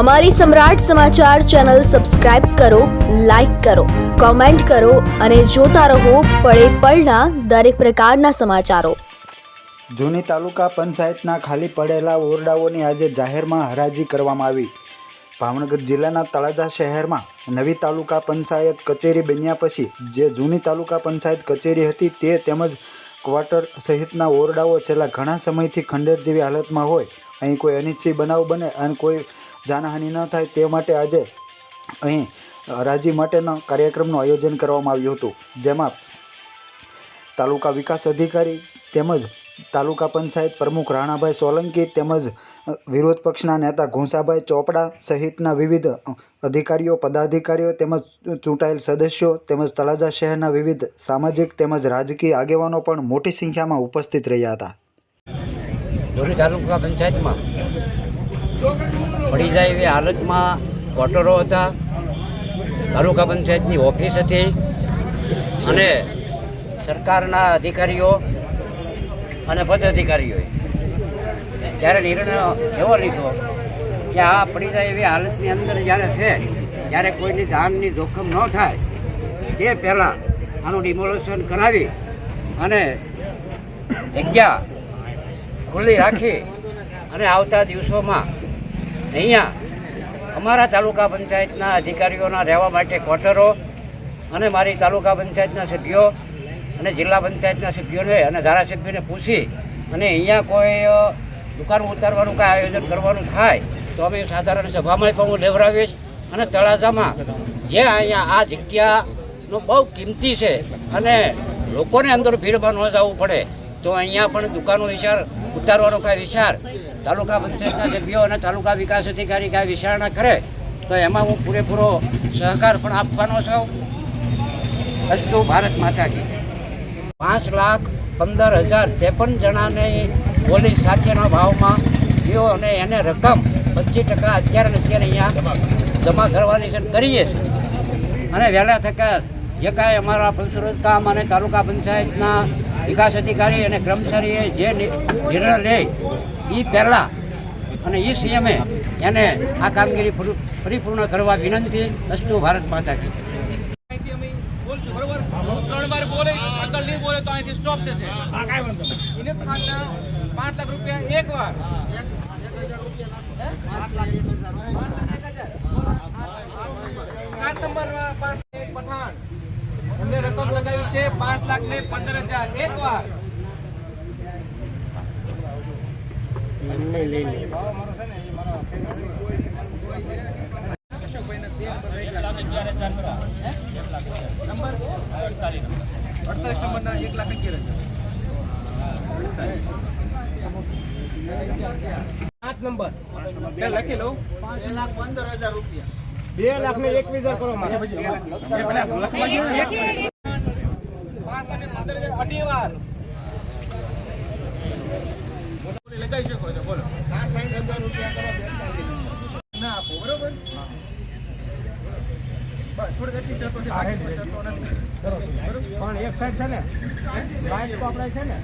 અમારી સમ્રાટ સમાચાર channel subscribe કરો, લાઇક કરો, કોમેન્ટ કરો અને જોતા રહો પળે પળના દરેક પ્રકારના સમાચારો. જૂની તાલુકા પંચાયતના ખાલી પડેલા ઓરડાઓની આજે જાહેરમાં હરાજી કરવામાં આવી. ભાવનગર જિલ્લાના તળાજા શહેરમાં નવી તાલુકા પંચાયત કચેરી બન્યા પછી જે જૂની તાલુકા પંચાયત કચેરી હતી તે તેમજ ક્વાર્ટર સહિતના ઓરડાઓ છેલ્લા ઘણા સમયથી ખંડેર જેવી હાલતમાં હોય અહીં કોઈ અનિચ્છનીય બનાવ બને અને કોઈ જાનહાનિ ન થાય તે માટે આજે અહીં રાજી માટેના કાર્યક્રમનું આયોજન કરવામાં આવ્યું હતું, જેમાં તાલુકા વિકાસ અધિકારી તેમજ તાલુકા પંચાયત પ્રમુખ રાણાભાઈ સોલંકી તેમજ વિરોધ પક્ષના નેતા ઘોંસાભાઈ ચોપડા સહિતના વિવિધ અધિકારીઓ, પદાધિકારીઓ તેમજ ચૂંટાયેલ સદસ્યો તેમજ તળાજા શહેરના વિવિધ સામાજિક તેમજ રાજકીય આગેવાનો પણ મોટી સંખ્યામાં ઉપસ્થિત રહ્યા હતા. ધોરી તાલુકા પંચાયતમાં. પડી જાય એવી હાલતમાં ક્વાર્ટરો હતા, તાલુકા પંચાયતની ઓફિસ હતી અને સરકારના અધિકારીઓ અને પદ અધિકારીઓએ. ત્યારે નિર્ણય એવો લીધો કે આ પડી જાય એવી હાલતની અંદર જ્યારે છે ત્યારે કોઈની જાનની જોખમ ન થાય, તે પહેલાં આનું ડિમોલેશન કરાવી અને જગ્યા ખુલ્લી રાખી અને આવતા દિવસોમાં અહીંયા અમારા તાલુકા પંચાયતના અધિકારીઓના રહેવા માટે ક્વાર્ટરો અને મારી તાલુકા પંચાયતના સભ્યો અને જિલ્લા પંચાયતના સભ્યોને અને ધારાસભ્યોને પૂછી અને અહીંયા કોઈ દુકાન ઉતારવાનું કાંઈ આયોજન કરવાનું થાય તો અમે સાધારણ સભામાં પણ હું લેવડાવીશ અને તળાજામાં જે અહીંયા આ જગ્યાનો બહુ કિંમતી છે અને લોકોને અંદર ભીડમાં ન જવું પડે તો અહીંયા પણ દુકાનો વિચાર ઉતારવાનો કાંઈ વિચાર. તાલુકા પંચાયતના સભ્યો અને તાલુકા વિકાસ અધિકારી કાંઈ વિચારણા કરે, તો એમાં હું પૂરેપૂરો સહકાર પણ આપવાનો છું. અસ્તુ ભારત માતા કી પાંચ લાખ પંદર હજાર ત્રેપન જણાને પોલીસ સાથેના ભાવમાં જીઓ અને એને રકમ પચીસ ટકા અત્યારે અત્યારે અહીંયા જમા કરવાની છે કરીએ છીએ. અને વહેલા થકા જે કાંઈ અમારા ફલસુરત કામ અને તાલુકા પંચાયતના વિકાસ અધિકારી અને કર્મચારીએ જે નિર્ણય લે એ પહેલાં અને એ સીએમએ એને આ કામગીરી પરિપૂર્ણ કરવા વિનંતી અસ્તુ ભારત માતા કી અહીંથી અમે બોલશું બરોબર ત્રણ વાર આગળ નહીં બોલે તો અહીંથી સ્ટોપ થશે વિનોદ ખાનના પાંચ લાખ રૂપિયા એક વાર સાત નંબરમાં પાંચ એક પઠાણ એમને રકમ લગાવી છે પાંચ લાખ ને પંદર હજાર. એક વાર. બે નંબર અડતાલીસ નંબરના એક લાખ અગિયાર હજાર. પાંચ નંબર. લખી લઉં. પાંચ લાખ પંદર હજાર રૂપિયા. બે લાખ ને એકવીસ હજાર કરો પાંચ લાખ ને પંદર હજાર અઢી વાર લગાવી શકો છો બોલો ના આપો બરોબર? પણ એક સાઈડ છે ને લાઈટ તો છે ને